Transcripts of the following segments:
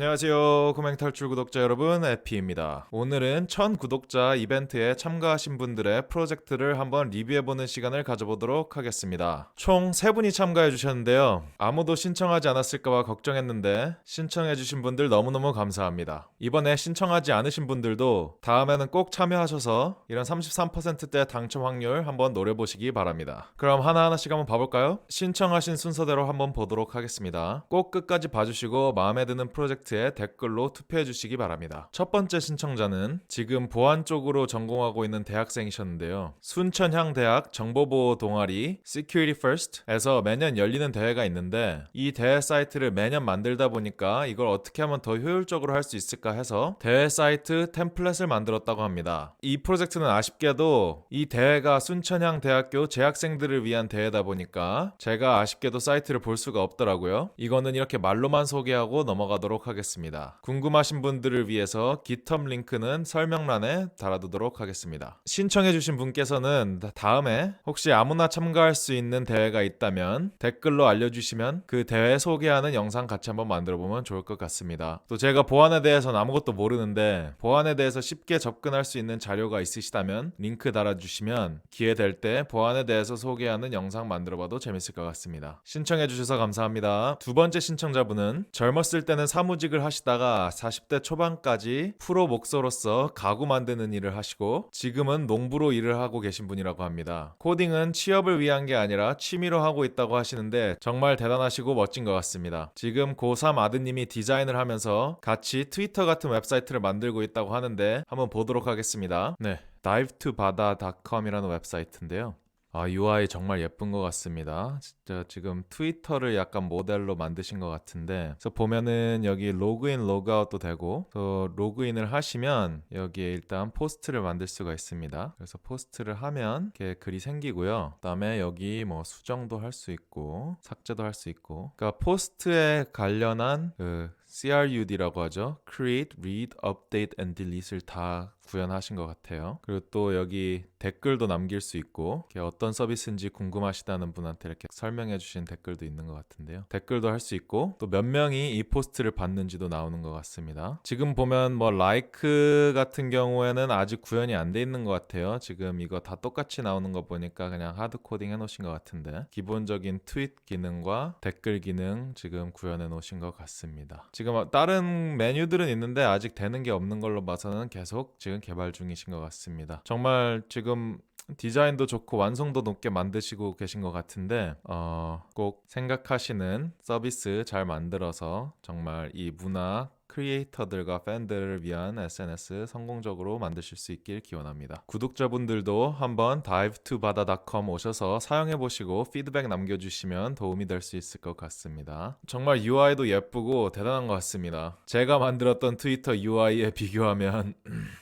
안녕하세요. 코맹탈출 구독자 여러분, 에피입니다. 오늘은 1000 구독자 이벤트에 참가하신 분들의 프로젝트를 한번 리뷰해보는 시간을 가져보도록 하겠습니다. 총 3분이 참가해 주셨는데요. 아무도 신청하지 않았을까봐 걱정했는데 신청해주신 분들 너무너무 감사합니다. 이번에 신청하지 않으신 분들도 다음에는 꼭 참여하셔서 이런 33%대 당첨 확률 한번 노려보시기 바랍니다. 그럼 하나하나씩 한번 봐볼까요? 신청하신 순서대로 한번 보도록 하겠습니다. 꼭 끝까지 봐주시고 마음에 드는 프로젝트 에 댓글로 투표해 주시기 바랍니다. 첫 번째 신청자는 지금 보안 쪽으로 전공하고 있는 대학생이셨는데요. 순천향 대학 정보보호 동아리 Security First에서 매년 열리는 대회가 있는데 이 대회 사이트를 매년 만들다 보니까 이걸 어떻게 하면 더 효율적으로 할 수 있을까 해서 대회 사이트 템플릿을 만들었다고 합니다. 이 프로젝트는 아쉽게도 이 대회가 순천향 대학교 재학생들을 위한 대회다 보니까 제가 아쉽게도 사이트를 볼 수가 없더라고요. 이거는 이렇게 말로만 소개하고 넘어가도록 하겠습니다. 궁금하신 분들을 위해서 GitHub 링크는 설명란에 달아두도록 하겠습니다. 신청해주신 분께서는 다음에 혹시 아무나 참가할 수 있는 대회가 있다면 댓글로 알려주시면 그 대회 소개하는 영상 같이 한번 만들어보면 좋을 것 같습니다. 또 제가 보안에 대해서는 아무것도 모르는데 보안에 대해서 쉽게 접근할 수 있는 자료가 있으시다면 링크 달아주시면 기회 될 때 보안에 대해서 소개하는 영상 만들어봐도 재밌을 것 같습니다. 신청해주셔서 감사합니다. 두 번째 신청자분은 젊었을 때는 사무직 을 하시다가 40대 초반까지 프로 목소로서 가구 만드는 일을 하시고 지금은 농부로 일을 하고 계신 분이라고 합니다. 코딩은 취업을 위한 게 아니라 취미로 하고 있다고 하시는데 정말 대단하시고 멋진 것 같습니다. 지금 고3 아드님이 디자인을 하면서 같이 트위터 같은 웹사이트를 만들고 있다고 하는데 한번 보도록 하겠습니다. 네. dive2bada.com이라는 웹사이트인데요. 아, UI 정말 예쁜 것 같습니다. 진짜 지금 트위터를 약간 모델로 만드신 것 같은데, 그래서 보면은 여기 로그인, 로그아웃도 되고, 또 로그인을 하시면 여기에 일단 포스트를 만들 수가 있습니다. 그래서 포스트를 하면 이렇게 글이 생기고요. 그다음에 여기 뭐 수정도 할 수 있고, 삭제도 할 수 있고, 그러니까 포스트에 관련한 그 CRUD라고 하죠. Create, Read, Update and Delete를 다 구현하신 것 같아요. 그리고 또 여기 댓글도 남길 수 있고 어떤 서비스인지 궁금하시다는 분한테 이렇게 설명해 주신 댓글도 있는 것 같은데요. 댓글도 할 수 있고 또 몇 명이 이 포스트를 봤는지도 나오는 것 같습니다. 지금 보면 뭐 라이크 같은 경우에는 아직 구현이 안 돼 있는 것 같아요. 지금 이거 다 똑같이 나오는 거 보니까 그냥 하드 코딩 해 놓으신 것 같은데 기본적인 트윗 기능과 댓글 기능 지금 구현해 놓으신 것 같습니다. 지금 다른 메뉴들은 있는데 아직 되는 게 없는 걸로 봐서는 계속 지금 개발 중이신 것 같습니다. 정말 지금 디자인도 좋고 완성도 높게 만드시고 계신 것 같은데 어, 꼭 생각하시는 서비스 잘 만들어서 정말 이 문화 크리에이터들과 팬들을 위한 SNS 성공적으로 만드실 수 있길 기원합니다. 구독자분들도 한번 dive2bada.com 오셔서 사용해 보시고 피드백 남겨 주시면 도움이 될 수 있을 것 같습니다. 정말 UI도 예쁘고 대단한 것 같습니다. 제가 만들었던 트위터 UI에 비교하면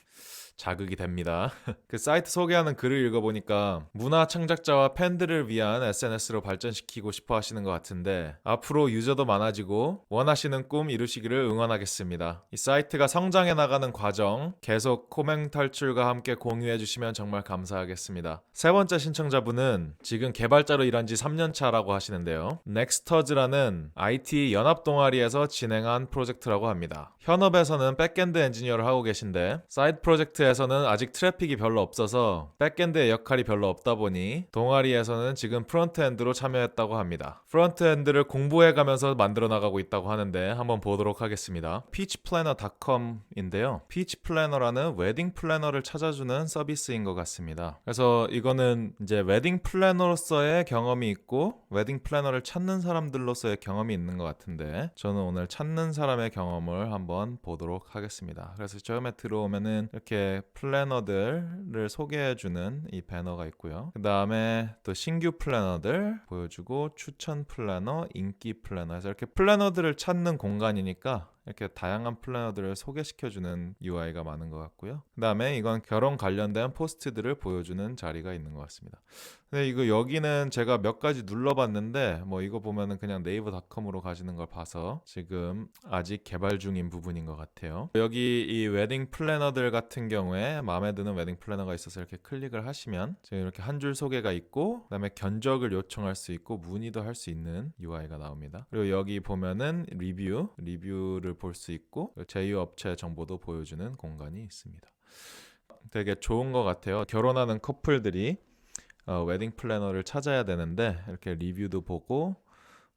자극이 됩니다. 그 사이트 소개하는 글을 읽어보니까 문화 창작자와 팬들을 위한 SNS로 발전시키고 싶어 하시는 것 같은데 앞으로 유저도 많아지고 원하시는 꿈 이루시기를 응원하겠습니다. 이 사이트가 성장해 나가는 과정 계속 코맹 탈출과 함께 공유해 주시면 정말 감사하겠습니다. 세 번째 신청자분은 지금 개발자로 일한 지 3년 차라고 하시는데요. 넥스터즈라는 IT 연합 동아리에서 진행한 프로젝트라고 합니다. 현업에서는 백엔드 엔지니어를 하고 계신데 사이드 프로젝트 에서는 아직 트래픽이 별로 없어서 백엔드의 역할이 별로 없다 보니 동아리에서는 지금 프론트엔드로 참여했다고 합니다. 프론트엔드를 공부해 가면서 만들어 나가고 있다고 하는데 한번 보도록 하겠습니다. peachplanner.com인데요. peachplanner라는 웨딩 플래너를 찾아주는 서비스인 것 같습니다. 그래서 이거는 이제 웨딩 플래너로서의 경험이 있고 웨딩 플래너를 찾는 사람들로서의 경험이 있는 것 같은데 저는 오늘 찾는 사람의 경험을 한번 보도록 하겠습니다. 그래서 처음에 들어오면은 이렇게 플래너들을 소개해주는 이 배너가 있고요. 그 다음에 또 신규 플래너들 보여주고 추천 플래너, 인기 플래너 해서 이렇게 플래너들을 찾는 공간이니까 이렇게 다양한 플래너들을 소개시켜주는 UI가 많은 것 같고요. 그 다음에 이건 결혼 관련된 포스트들을 보여주는 자리가 있는 것 같습니다. 근데 이거 여기는 제가 몇 가지 눌러봤는데 뭐 이거 보면은 그냥 네이버닷컴으로 가시는 걸 봐서 지금 아직 개발 중인 부분인 것 같아요. 여기 이 웨딩 플래너들 같은 경우에 마음에 드는 웨딩 플래너가 있어서 이렇게 클릭을 하시면 지금 이렇게 한 줄 소개가 있고 그다음에 견적을 요청할 수 있고 문의도 할 수 있는 UI가 나옵니다. 그리고 여기 보면은 리뷰 리뷰를 볼 수 있고 제휴업체 정보도 보여주는 공간이 있습니다. 되게 좋은 것 같아요. 결혼하는 커플들이 어, 웨딩 플래너를 찾아야 되는데 이렇게 리뷰도 보고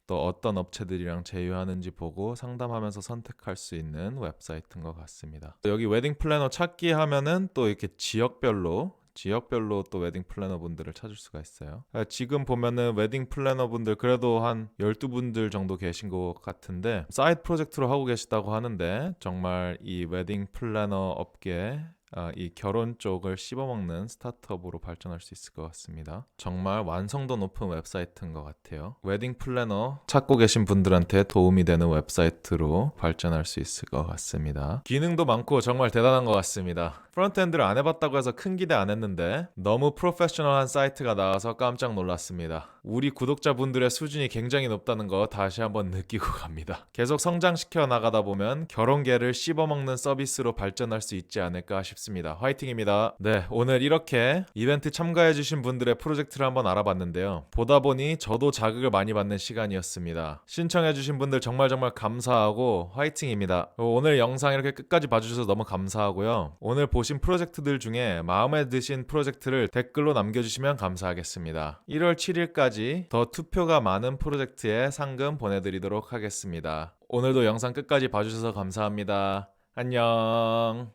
또 어떤 업체들이랑 제휴하는지 보고 상담하면서 선택할 수 있는 웹사이트인 것 같습니다. 여기 웨딩 플래너 찾기 하면은 또 이렇게 지역별로 지역별로 또 웨딩 플래너 분들을 찾을 수가 있어요. 아, 지금 보면은 웨딩 플래너 분들 그래도 한 12분들 정도 계신 것 같은데 사이드 프로젝트로 하고 계시다고 하는데 정말 이 웨딩 플래너 업계 아, 이 결혼 쪽을 씹어먹는 스타트업으로 발전할 수 있을 것 같습니다. 정말 완성도 높은 웹사이트인 것 같아요. 웨딩 플래너 찾고 계신 분들한테 도움이 되는 웹사이트로 발전할 수 있을 것 같습니다. 기능도 많고 정말 대단한 것 같습니다. 프론트엔드를 안 해봤다고 해서 큰 기대 안 했는데 너무 프로페셔널한 사이트가 나와서 깜짝 놀랐습니다. 우리 구독자분들의 수준이 굉장히 높다는 거 다시 한번 느끼고 갑니다. 계속 성장시켜 나가다 보면 결혼계를 씹어먹는 서비스로 발전할 수 있지 않을까 싶습니다. 화이팅입니다. 네, 오늘 이렇게 이벤트 참가해주신 분들의 프로젝트를 한번 알아봤는데요. 보다 보니 저도 자극을 많이 받는 시간이었습니다. 신청해주신 분들 정말 정말 감사하고 화이팅입니다. 오늘 영상 이렇게 끝까지 봐주셔서 너무 감사하고요. 오늘 보신 프로젝트들 중에 마음에 드신 프로젝트를 댓글로 남겨주시면 감사하겠습니다. 1월 7일까지 더 투표가 많은 프로젝트에 상금 보내드리도록 하겠습니다. 오늘도 영상 끝까지 봐주셔서 감사합니다. 안녕.